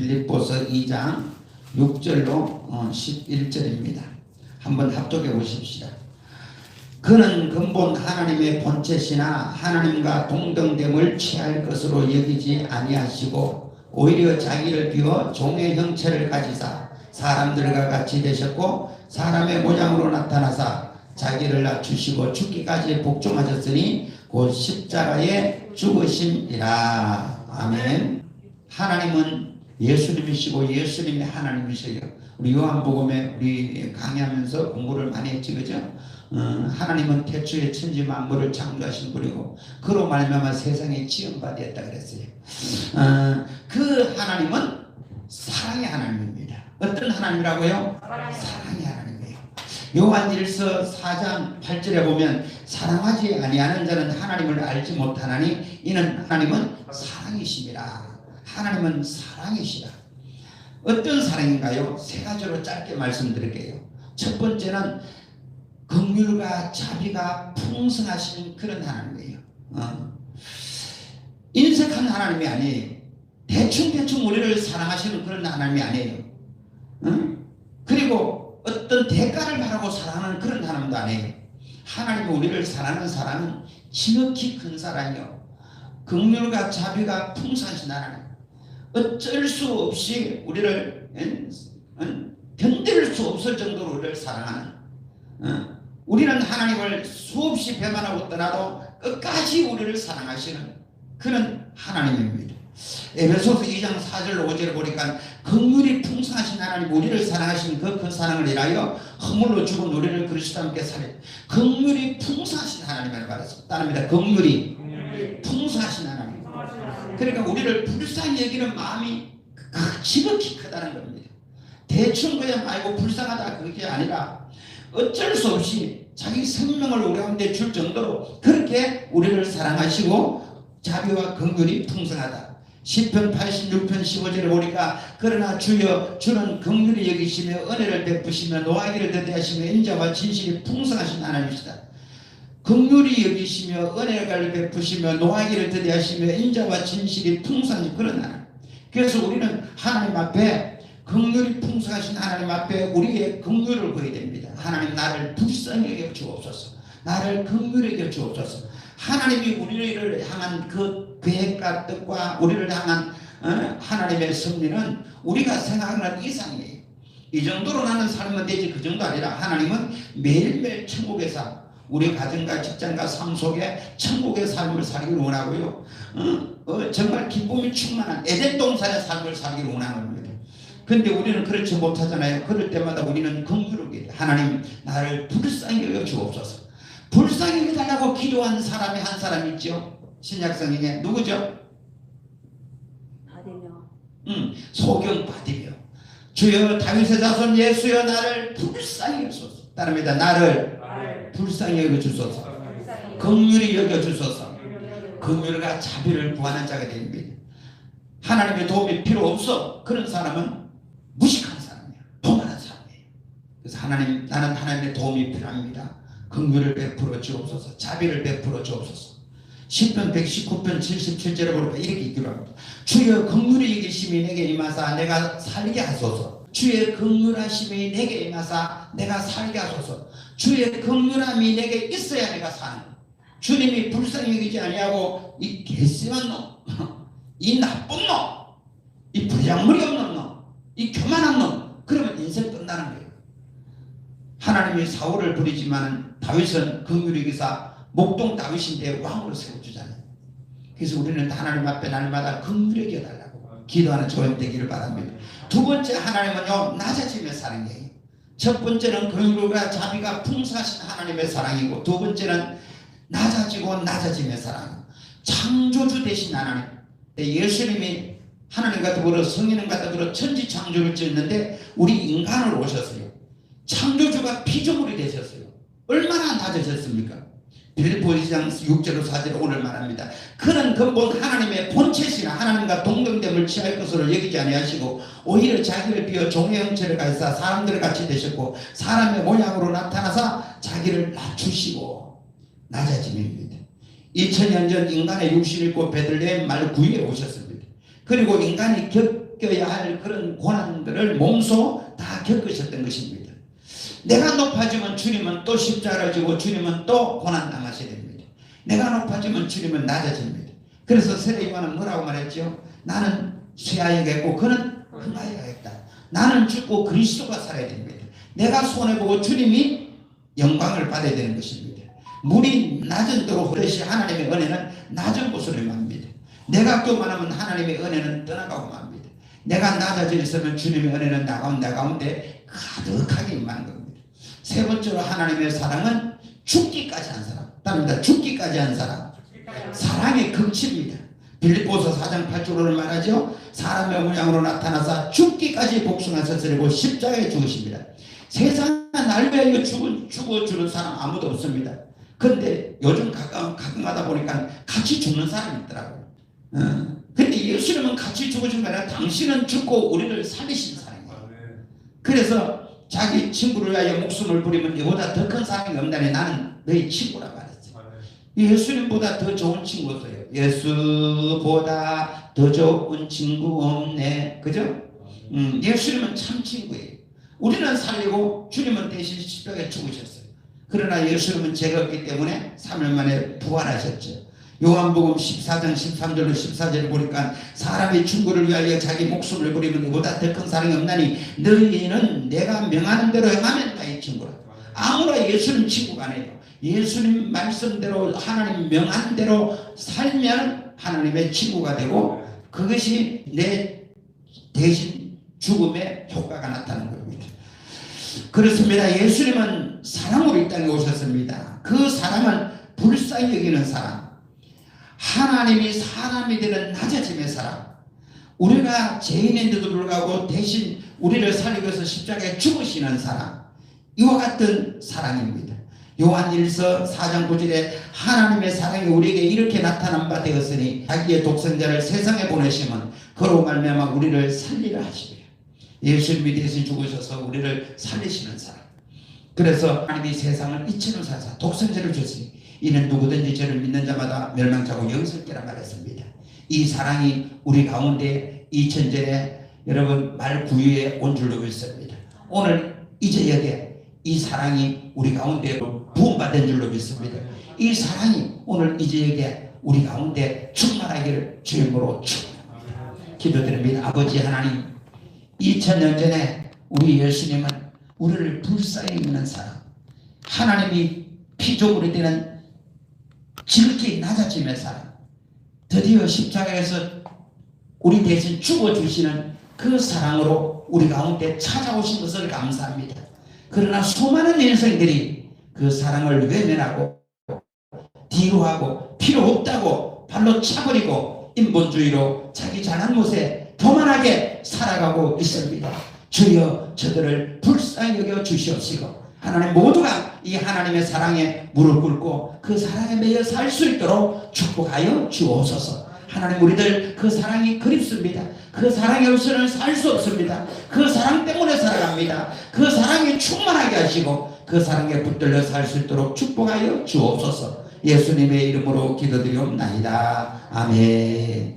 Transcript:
빌립보서 2장 6절로 어, 11절입니다. 한번 합독해 보십시다. 그는 근본 하나님의 본체시나 하나님과 동등됨을 취할 것으로 여기지 아니하시고 오히려 자기를 비워 종의 형체를 가지사 사람들과 같이 되셨고 사람의 모양으로 나타나사 자기를 낮추시고 죽기까지 복종하셨으니 곧 십자가에 죽으심이라 아멘 하나님은 예수님이시고 예수님이 하나님이세요 우리 요한복음에 우리 강의하면서 공부를 많이 했지 그죠 어, 하나님은 태초에 천지 만물을 창조하신 분이고 그로 말미암아 세상에 지음받았다 그랬어요. 어, 그 하나님은 사랑의 하나님입니다. 어떤 하나님이라고요? 사랑의 하나님이에요. 요한일서 4장 8절에 보면 사랑하지 아니하는 자는 하나님을 알지 못하나니 이는 하나님은 사랑이심이라. 하나님은 사랑이시라. 어떤 사랑인가요? 세 가지로 짧게 말씀드릴게요. 첫 번째는 긍휼과 자비가 풍성하신 그런 하나님이에요. 어. 인색한 하나님이 아니에요. 대충대충 우리를 사랑하시는 그런 하나님이 아니에요. 어? 그리고 어떤 대가를 바라고 사랑하는 그런 하나님도 아니에요. 하나님이 우리를 사랑하는 사랑은 지극히 큰 사랑이요. 긍휼과 자비가 풍성하신 하나님. 어쩔 수 없이 우리를? 견딜 수 없을 정도로 우리를 사랑하는 어? 우리는 하나님을 수없이 배반하고 떠나도 끝까지 우리를 사랑하시는 그런 하나님입니다. 에베소서 2장 4절 5절을 보니까 긍휼이 풍성하신 하나님 우리를 사랑하신 그 큰 사랑을 인하여 허물로 죽은 우리를 그리스도 함께 살려 긍휼이 풍성하신 하나님을 말했습니다. 따릅니다. 긍휼이 풍성하신 하나님. 그러니까 우리를 불쌍히 여기는 마음이 크- 지극히 크다는 겁니다. 대충 그냥 말고 불쌍하다 그게 아니라 어쩔 수 없이 자기 생명을 우리 가운데 줄 정도로 그렇게 우리를 사랑하시고 자비와 긍휼이 풍성하다. 10편 86편 15절에 보니까 그러나 주여 주는 긍휼히 여기시며 은혜를 베푸시며 노하기를 대대하시며 인자와 진실이 풍성하신 하나님이시다. 긍휼히 여기시며 은혜를 베푸시며 노하기를 대대하시며 인자와 진실이 그런 하나님. 그래서 우리는 하나님 앞에 긍휼이 풍성하신 하나님 앞에 우리의 긍휼을 구해야 됩니다. 하나님 나를 여겨 주옵소서. 나를 여겨 주옵소서. 하나님이 우리를 향한 그 계획과 뜻과 우리를 향한 어? 하나님의 섭리는 우리가 생각하는 이상이에요. 이 정도로 나는 살면 되지 그 정도 아니라 하나님은 매일매일 천국의 삶 우리 가정과 직장과 삶 속에 천국의 삶을 살기를 원하고요. 어? 어, 정말 기쁨이 충만한 에덴 동산의 삶을 살기를 원하는 겁니다. 근데 우리는 그렇지 못하잖아요. 그럴 때마다 우리는 긍휼하게 하나님 나를 불쌍히 여겨 주옵소서. 불쌍히 여겨달라고 기도한 사람이 한 사람 있죠. 신약성경에 누구죠? 받으며 음, 소경 받으며 주여 다윗의 자손 예수여 나를 불쌍히 여주소서. 따릅니다. 나를 불쌍히 여겨 주소서. 긍휼히 여겨 주소서. 긍휼과 자비를 구하는 자가 됩니다. 하나님의 도움이 필요 없어. 그런 사람은 무식한 사람이야. 도만한 사람이에요. 그래서 하나님 나는 하나님의 도움이 필요합니다. 긍휼을 베풀어 주옵소서. 자비를 베풀어 주옵소서. 10편 119편 77절에 보니까 이렇게 기도합니다. 주여 긍휼히 계심이 내게 임하사 내가 살게 하소서. 주의 긍휼하심이 내게 임하사 내가 살게 하소서. 주의 긍휼함이 내게 있어야 내가 사는. 주님이 불쌍히 여기지 아니하고 이 개심한 놈, 이 나쁜 놈, 이 부양물이 없는 놈, 이 교만한 놈, 그러면 인생 끝나는 거예요. 하나님이 사울을 부리지만 다윗은 긍휼히 기사 목동 다윗인데 왕으로 세워주잖아요. 그래서 우리는 하나님 앞에 날마다 긍휼히 여달라고 기도하는 조연 되기를 바랍니다. 두 번째 하나님은요 낮아지며 사는 거예요. 첫 번째는 긍휼과 자비가 풍성하신 하나님의 사랑이고 두 번째는 낮아지고 낮아지며 사랑. 창조주 되신 하나님. 네, 예수님이 하나님과 더불어 성인과 더불어 천지 창조를 지었는데 우리 인간을 오셨어요. 창조주가 피조물이 되셨어요. 얼마나 낮아졌습니까? 2장 6절로 4절 오늘 말합니다. 그는 근본 하나님의 본체시나 하나님과 동등됨을 취할 것으로 여기지 아니하시고 오히려 자기를 비어 종의 형체를 가지사 사람들을 같이 되셨고 사람의 모양으로 나타나사 자기를 낮추시고 낮아짐입니다. 2000년 전 인간의 육신을 입고 베들레헴 말 구유에 오셨습니다. 그리고 인간이 격, 겪어야 할 그런 고난들을 몸소 다 겪으셨던 것입니다. 내가 높아지면 주님은 또 십자가를 지고 주님은 또 고난 당하셔야 됩니다. 내가 높아지면 주님은 낮아집니다. 그래서 세례요한은 뭐라고 말했죠? 나는 쇠하여야겠고 그는 흥하여야겠다. 나는 죽고 그리스도가 살아야 됩니다. 내가 손해보고 주님이 영광을 받아야 되는 것입니다. 물이 낮은 대로 흐르시 하나님의 은혜는 낮은 곳으로 맙니다. 내가 교만하면 하나님의 은혜는 떠나가고 맙니다. 내가 낮아져 있으면 주님의 은혜는 나 가운데, 나 가운데 가득하게 임하는 겁니다. 세 번째로 하나님의 사랑은 죽기까지 한 사람. 답니다. 죽기까지 한 사람. 사랑의 극치입니다. 빌립보서 4장 8절로는 말하죠. 사람의 모양으로 나타나서 죽기까지 복숭아서스리고 십자가에 죽으십니다. 세상에 날 위하여 죽어, 죽어주는 사람 아무도 없습니다. 근데 요즘 가끔, 가끔 하다 보니까 같이 죽는 사람이 있더라고요. 어. 근데 예수님은 같이 죽으신 게 아니라 당신은 죽고 우리를 살리신 사람이에요. 그래서 자기 친구를 위하여 목숨을 부리면 이보다 더 큰 사랑이 없다니 나는 너희 친구라 말했어요. 예수님보다 더 좋은 친구 없어요. 예수보다 더 좋은 친구 없네. 그죠? 음, 예수님은 참 친구예요. 우리는 살리고 주님은 대신 십자가에 죽으셨어요. 그러나 예수님은 죄가 없기 때문에 3일 만에 부활하셨죠. 요한복음 14장 13절로 14절을 보니까 사람의 친구를 위하여 자기 목숨을 버리면 이보다 더 큰 사랑이 없나니 너희는 내가 명하는 대로 행하면 나의 친구라. 아무나 예수님 친구가 아니에요. 예수님 말씀대로 하나님 명한 대로 살면 하나님의 친구가 되고 그것이 내 대신 죽음의 효과가 나타나는 겁니다. 그렇습니다. 예수님은 사랑으로 이 땅에 오셨습니다. 그 사랑은 불쌍히 여기는 사랑. 하나님이 사람이 되는 낮아짐의 사랑. 우리가 죄인인데도 불구하고 대신 우리를 살리기 위해서 십자가에 죽으시는 사랑. 이와 같은 사랑입니다. 요한 1서 4장 9절에 하나님의 사랑이 우리에게 이렇게 나타난 바 되었으니 자기의 독생자를 세상에 보내시면 그로 말미암아 우리를 살리라 하시리라. 예수님이 대신 죽으셔서 우리를 살리시는 사람. 그래서 하나님이 세상을 이처럼 사사 독생자를 주시니 이는 누구든지 저를 믿는 자마다 멸망자고 영생께라 말했습니다. 이 사랑이 우리 가운데 2000전에 여러분 말 구유에 온 줄로 믿습니다. 오늘 이제역에 이 사랑이 우리 가운데 부음받은 줄로 믿습니다. 이 사랑이 오늘 이제역에 우리 가운데 충만하기를 주님으로. 기도드립니다. 아버지 하나님 2000년 전에 우리 예수님은 우리를 불쌍히 여기는 사람 하나님이 피조물이 되는 지극히 낮아짐의 사람 드디어 십자가에서 우리 대신 죽어주시는 그 사랑으로 우리 가운데 찾아오신 것을 감사합니다. 그러나 수많은 인생들이 그 사랑을 외면하고 뒤로 하고 필요 없다고 발로 차버리고 인본주의로 자기 잘난 곳에 교만하게 살아가고 있습니다. 주여 저들을 불쌍히 여겨 주시옵시고 하나님 모두가 이 하나님의 사랑에 무릎 꿇고 그 사랑에 매여 살 수 있도록 축복하여 주옵소서. 하나님 우리들 그 사랑이 그립습니다. 그 사랑이 없이는 살수 없습니다. 그 사랑 때문에 살아갑니다. 그 사랑이 충만하게 하시고 그 사랑에 붙들려 살 수 있도록 축복하여 주옵소서. 예수님의 이름으로 기도드리옵나이다. 아멘.